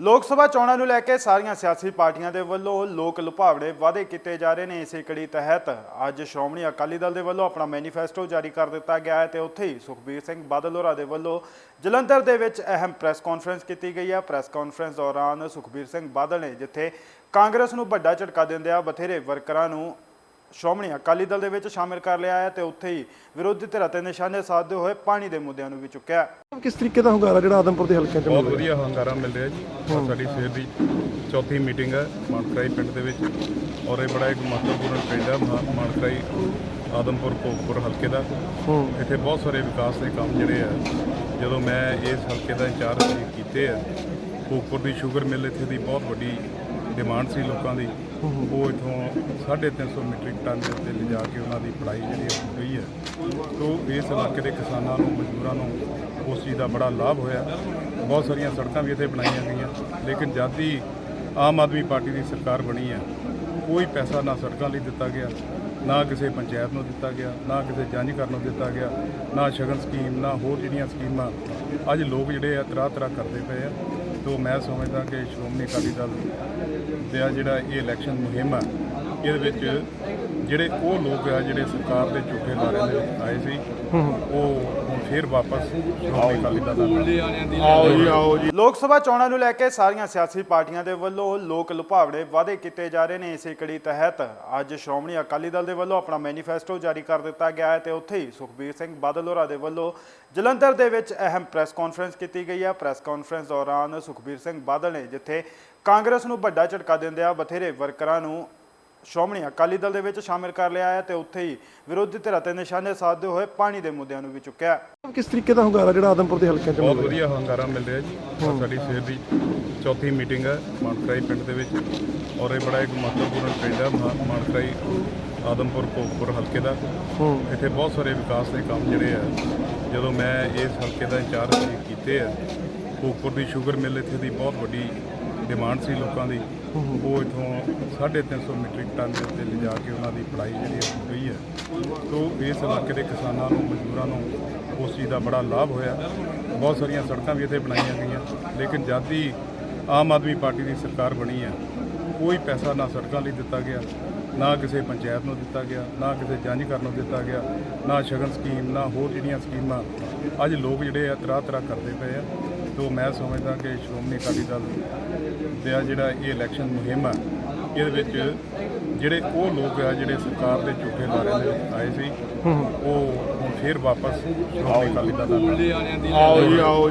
ਲੋਕ ਸਭਾ ਚੋਣਾਂ ਨੂੰ ਲੈ ਕੇ ਸਾਰੀਆਂ ਸਿਆਸੀ ਪਾਰਟੀਆਂ ਦੇ ਵੱਲੋਂ ਲੋਕ ਲੁਭਾਵੜੇ ਵਾਅਦੇ ਕੀਤੇ ਜਾ ਰਹੇ ਨੇ ਇਸੇ ਕੜੀ ਤਹਿਤ। ਅੱਜ ਸ਼੍ਰੋਮਣੀ ਅਕਾਲੀ ਦਲ ਦੇ ਵੱਲੋਂ ਆਪਣਾ ਮੈਨੀਫੈਸਟੋ ਜਾਰੀ ਕਰ ਦਿੱਤਾ ਗਿਆ ਹੈ ਤੇ ਉੱਥੇ ਹੀ ਸੁਖਬੀਰ ਸਿੰਘ ਬਾਦਲ ਹੋਰਾਂ ਦੇ ਵੱਲੋਂ ਜਲੰਧਰ ਦੇ ਵਿੱਚ ਅਹਿਮ ਪ੍ਰੈਸ ਕਾਨਫਰੰਸ ਕੀਤੀ ਗਈ ਹੈ। ਪ੍ਰੈਸ ਕਾਨਫਰੰਸ ਦੌਰਾਨ ਸੁਖਬੀਰ ਸਿੰਘ ਬਾਦਲ ਨੇ ਜਿੱਥੇ ਕਾਂਗਰਸ ਨੂੰ ਵੱਡਾ ਝਟਕਾ ਦਿੰਦਿਆਂ ਬਥੇਰੇ ਵਰਕਰਾਂ ਨੂੰ ਸ਼੍ਰੋਮਣੀ ਅਕਾਲੀ ਦਲ ਦੇ ਵਿੱਚ ਸ਼ਾਮਿਲ ਕਰ ਲਿਆ ਹੈ ਤੇ ਉੱਥੇ ਹੀ ਵਿਰੋਧੀ ਧਿਰਾਂ ਤੇ ਨਿਸ਼ਾਨੇ ਸਾਧਦੇ ਹੋਏ ਪਾਣੀ ਦੇ ਮੁੱਦਿਆਂ ਨੂੰ ਵੀ ਚੁੱਕਿਆ। ਕਿਸ ਤਰੀਕੇ ਦਾ ਹੁੰਗਾਰਾ ਜਿਹੜਾ ਆਦਮਪੁਰ ਦੇ ਹਲਕੇ ਚ ਬਹੁਤ ਮਿਲ ਰਿਹਾ ਵਧੀਆ ਹੰਗਾਰਾ ਮਿਲ ਰਿਹਾ ਜੀ ਸਾਡੀ ਸਵੇਰ ਦੀ ਚੌਥੀ ਮੀਟਿੰਗ ਹੈ ਮਾਨਕਰਾਈ ਪਿੰਡ ਦੇ ਵਿੱਚ ਔਰ ਇਹ ਬੜਾ ਇੱਕ ਮਹੱਤਵਪੂਰਨ ਪਿੰਡ ਹੈ ਮਾ- ਮਾਨਕਰਾਈ ਆਦਮਪੁਰ ਭੋਗਪੁਰ ਹਲਕੇ ਦਾ। ਇੱਥੇ ਬਹੁਤ ਸਾਰੇ ਵਿਕਾਸ ਦੇ ਕੰਮ ਜਿਹੜੇ ਆ ਜਦੋਂ ਮੈਂ ਇਸ ਹਲਕੇ ਦਾ ਇੰਚਾਰਜ ਕੀਤੇ ਆ ਭੋਗਪੁਰ ਦੀ ਸ਼ੂਗਰ ਮਿਲ ਇੱਥੇ ਦੀ ਬਹੁਤ ਵੱਡੀ ਡਿਮਾਂਡ ਸੀ ਲੋਕਾਂ ਦੀ ਉਹ ਇਥੋਂ 350 ਮੀਟ੍ਰਿਕ ਟਨ ਦੇ ਉੱਤੇ ਲਿਜਾ ਕੇ ਉਹਨਾਂ ਦੀ ਪੜਾਈ ਜਿਹੜੀ ਹੋ ਗਈ ਹੈ। ਤੋਂ ਇਸ ਇਲਾਕੇ ਦੇ ਕਿਸਾਨਾਂ ਨੂੰ ਮਜ਼ਦੂਰਾਂ ਨੂੰ ਉਸ ਚੀਜ਼ ਦਾ ਬੜਾ ਲਾਭ ਹੋਇਆ। ਬਹੁਤ ਸਾਰੀਆਂ ਸੜਕਾਂ ਵੀ ਇੱਥੇ ਬਣਾਈਆਂ ਗਈਆਂ ਲੇਕਿਨ ਜਦ ਦੀ ਆਮ ਆਦਮੀ ਪਾਰਟੀ ਦੀ ਸਰਕਾਰ ਬਣੀ ਹੈ ਕੋਈ ਪੈਸਾ ਨਾ ਸੜਕਾਂ ਲਈ ਦਿੱਤਾ ਗਿਆ ਨਾ ਕਿਸੇ ਪੰਚਾਇਤ ਨੂੰ ਦਿੱਤਾ ਗਿਆ ਨਾ ਕਿਸੇ ਜੰਝ ਕਰਨ ਨੂੰ ਦਿੱਤਾ ਗਿਆ ਨਾ ਸ਼ਗਨ ਸਕੀਮ ਨਾ ਹੋਰ ਜਿਹੜੀਆਂ ਸਕੀਮਾਂ ਅੱਜ ਲੋਕ ਜਿਹੜੇ ਆ ਤਰਾ ਤਰਾ ਕਰਦੇ ਪਏ ਆ। ਤੋਂ ਮੈਂ ਸਮਝਦਾ ਕਿ ਸ਼੍ਰੋਮਣੀ ਅਕਾਲੀ ਦਲ ਦਾ ਜਿਹੜਾ ਇਹ ਇਲੈਕਸ਼ਨ ਮੁਹਿੰਮ ਆ, ਇਹਦੇ ਵਿੱਚ ਜਿਹੜੇ ਉਹ ਲੋਕ ਆ ਜਿਹੜੇ ਸਰਕਾਰ ਦੇ ਝੂਠੇ ਲਾਰੇ ਦੇ ਵਿੱਚ ਆਏ ਸੀ ਉਹ ਹੁਣ ਫੇਰ ਵਾਪਸ ਸ਼੍ਰੋਮਣੀ ਅਕਾਲੀ ਦਲ ਨਾਲ ਆਓ ਜੀ ਆਓ ਜੀ। ਲੋਕ ਸਭਾ ਚੋਣਾਂ ਨੂੰ ਲੈ ਕੇ ਸਾਰੀਆਂ ਸਿਆਸੀ ਪਾਰਟੀਆਂ ਦੇ ਵੱਲੋਂ ਲੋਕ ਲੁਭਾਵਣੇ ਵਾਅਦੇ ਕੀਤੇ ਜਾ ਰਹੇ ਨੇ ਇਸੇ ਕੜੀ ਤਹਿਤ। ਅੱਜ ਸ਼੍ਰੋਮਣੀ ਅਕਾਲੀ ਦਲ ਦੇ ਵੱਲੋਂ ਆਪਣਾ ਮੈਨੀਫੈਸਟੋ ਜਾਰੀ ਕਰ ਦਿੱਤਾ ਗਿਆ ਹੈ ਤੇ ਉੱਥੇ ਹੀ ਸੁਖਬੀਰ ਸਿੰਘ ਬਾਦਲ ਹੋਰਾਂ ਦੇ ਵੱਲੋਂ ਜਲੰਧਰ ਦੇ ਵਿੱਚ ਅਹਿਮ ਪ੍ਰੈਸ ਕਾਨਫਰੰਸ ਕੀਤੀ ਗਈ ਹੈ। ਪ੍ਰੈਸ ਕਾਨਫਰੰਸ ਦੌਰਾਨ ਸੁਖਬੀਰ ਸਿੰਘ ਬਾਦਲ ਨੇ ਜਿੱਥੇ ਕਾਂਗਰਸ ਨੂੰ ਵੱਡਾ ਝਟਕਾ ਦਿੰਦਿਆਂ ਬਥੇਰੇ ਵਰਕਰਾਂ ਨੂੰ ਸ਼੍ਰੋਮਣੀ ਅਕਾਲੀ ਦਲ ਦੇ ਵਿੱਚ ਸ਼ਾਮਿਲ ਕਰ ਲਿਆ ਹੈ ਤੇ ਉੱਥੇ ਹੀ ਵਿਰੋਧੀ ਧਿਰਾਂ ਤੇ ਨਿਸ਼ਾਨੇ ਸਾਧਦੇ ਹੋਏ ਪਾਣੀ ਦੇ ਮੁੱਦਿਆਂ ਨੂੰ ਵੀ ਚੁੱਕਿਆ। ਕਿਸ ਤਰੀਕੇ ਦਾ ਹੁੰਗਾਰਾ ਜਿਹੜਾ ਆਦਮਪੁਰ ਦੇ ਹਲਕੇ ਚ ਬਹੁਤ ਮਿਲ ਰਿਹਾ ਵਧੀਆ ਹੰਗਾਰਾ ਮਿਲ ਰਿਹਾ ਜੀ। ਔਰ ਸਾਡੀ ਸਵੇਰ ਦੀ ਚੌਥੀ ਮੀਟਿੰਗ ਹੈ ਮਾਨਕਰਾਈ ਪਿੰਡ ਦੇ ਵਿੱਚ। ਔਰ ਇਹ ਬੜਾ ਇੱਕ ਮਹੱਤਵਪੂਰਨ ਪਿੰਡ ਹੈ ਮਾ- ਮਾਨਕਰਾਈ ਆਦਮਪੁਰ ਭੋਗਪੁਰ ਹਲਕੇ ਦਾ। ਇੱਥੇ ਬਹੁਤ ਸਾਰੇ ਵਿਕਾਸ ਦੇ ਕੰਮ ਜਿਹੜੇ ਆ ਜਦੋਂ ਮੈਂ ਇਸ ਹਲਕੇ ਦਾ ਇੰਚਾਰਜ ਕੀਤੇ ਆ ਭੋਗਪੁਰ ਦੀ ਸ਼ੂਗਰ ਮਿਲ ਇੱਥੇ ਦੀ ਬਹੁਤ ਵੱਡੀ ਡਿਮਾਂਡ ਸੀ ਲੋਕਾਂ ਦੀ। ਉਹ ਇਥੋਂ 350 ਮੀਟ੍ਰਿਕ ਟਨ ਦੇ ਉੱਤੇ ਲਿਜਾ ਕੇ ਉਹਨਾਂ ਦੀ ਪੜਾਈ ਜਿਹੜੀ ਆ ਹੋ ਗਈ ਹੈ। ਤੋਂ ਇਸ ਇਲਾਕੇ ਦੇ ਕਿਸਾਨਾਂ ਨੂੰ, ਮਜ਼ਦੂਰਾਂ ਨੂੰ ਉਸ ਚੀਜ਼ ਦਾ ਬੜਾ ਲਾਭ ਹੋਇਆ। ਬਹੁਤ ਸਾਰੀਆਂ ਸੜਕਾਂ ਵੀ ਇੱਥੇ ਬਣਾਈਆਂ ਗਈਆਂ। ਲੇਕਿਨ ਜਦ ਦੀ ਆਮ ਆਦਮੀ ਪਾਰਟੀ ਦੀ ਸਰਕਾਰ ਬਣੀ ਹੈ, ਕੋਈ ਪੈਸਾ ਨਾ ਸੜਕਾਂ ਲਈ ਦਿੱਤਾ ਗਿਆ, ਨਾ ਕਿਸੇ ਪੰਚਾਇਤ ਨੂੰ ਦਿੱਤਾ ਗਿਆ, ਨਾ ਕਿਸੇ ਜੰਝ ਕਰਨ ਨੂੰ ਦਿੱਤਾ ਗਿਆ, ਨਾ ਸ਼ਗਨ ਸਕੀਮ, ਨਾ ਹੋਰ ਜਿਹੜੀਆਂ ਸਕੀਮਾਂ ਅੱਜ ਲੋਕ ਜਿਹੜੇ ਆ ਤਰਾ ਤਰਾ ਕਰਦੇ ਪਏ ਆ। ਤੋਂ ਮੈਂ ਸਮਝਦਾ ਕਿ ਸ਼੍ਰੋਮਣੀ ਅਕਾਲੀ ਦਲ ਦਾ ਜਿਹੜਾ ਇਹ ਇਲੈਕਸ਼ਨ ਮੁਹਿੰਮ ਆ ਇਹਦੇ ਵਿੱਚ ਜਿਹੜੇ ਉਹ ਲੋਕ ਆ ਜਿਹੜੇ ਸਰਕਾਰ ਦੇ ਝੂਠੇ ਲਾਰੇ ਦੇ ਆਏ ਸੀ ਉਹ ਹੁਣ ਫੇਰ ਵਾਪਸ ਸ਼੍ਰੋਮਣੀ ਅਕਾਲੀ ਦਲ ਆਓ ਜੀ ਆਓ